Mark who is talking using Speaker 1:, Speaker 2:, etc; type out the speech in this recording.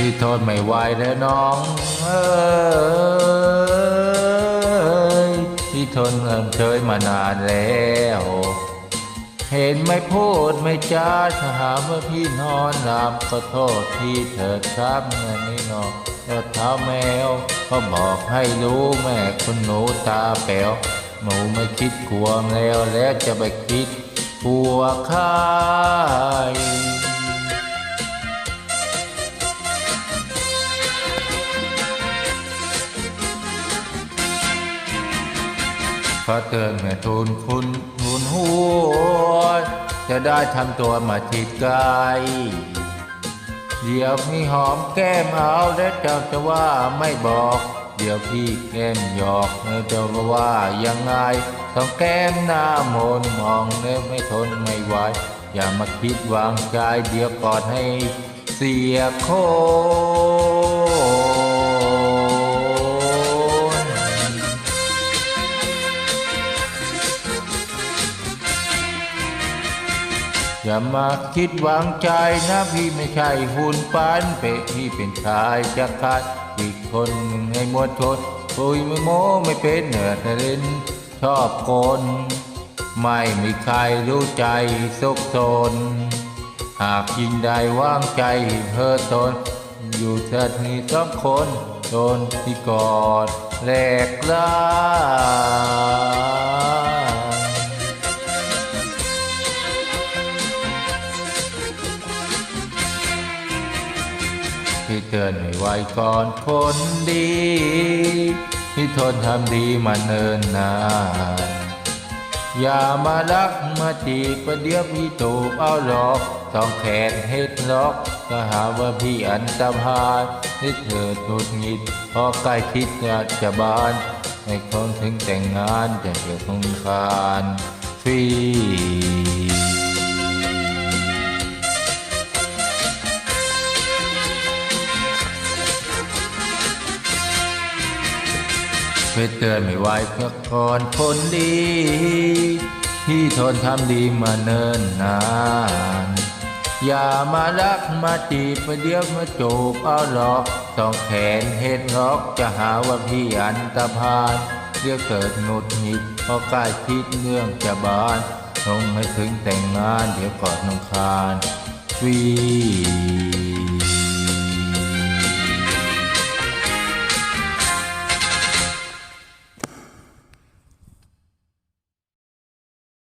Speaker 1: พี่ทนไม่ไหวแล้วน้องเอ้ยพี่ทนเอิมเฉยมานานแล้ว เห็นไม่พูดไม่จาถ้าหาเมื่อพี่นอนหลับก็โทษที่เถิดครับเงินไม่นอนแล้วเท้าแมวก็บอกให้รู้แม่คุณหนูตาแป๋วหนูไม่คิดกลัวแล้วแล้วจะไปคิดกลัวใคร ขอเตือนแม่ทูลคุณทูลหัวจะได้ทำตัวมาทิดไกลเดี๋ยวมีหอมแก้มเอาแล้วเจ้าจะว่าไม่บอก เดี๋ยวพี่แก้มหยอกแล้วเจ้าว่ายังไงต้องแก้มหน้ามนมองแล้วไม่ทนไม่ไหวอย่ามาคิดวางใจเดี๋ยวกอนให้เสียโค อย่ามาคิดหวางใจนะพี่ไม่ใช่หุ่นปันเปะพี่เป็นชายจะขาดอีกคนหนึ่งในมวลชนปุยไม่โม้ไม่เป็นเหนือทะเลนชอบคน ไม่มีใครรู้ใจสุกตนหากยิงได้วางใจเธอตน อยู่เธอที่สองคนโดนที่กอดแหลกลา พี่เตือนให้ไว้ก่อนคนดี ที่ทนทำดีมาเนินนาน อย่ามารักมาจีบประเดี๋ยวพี่ถูกเอาหลอกต้องแขนเฮ็ดล็อกก็หาว่าพี่อันตรพานที่เธอทุดหงิดพอใกล้คิดอยาจะบานในคนถึงแต่งงานจะเกิดคงคานฟรี เพื่อเตือนไม่ไหวเพื่อก่อนคนดี ที่ทนทำดีมาเนิ่นนาน อย่ามารักมาจีบประเดี๋ยวมาจูบเอาหลอกต้องแขนเห็ดล็อกจะหาว่าพี่อันตรพานเดี๋ยวเกิดหงุดหงิดเพราะใกล้คิดเรื่องจะบานคงไม่ถึงแต่งงานเดี๋ยวก่อนนงคานฟรี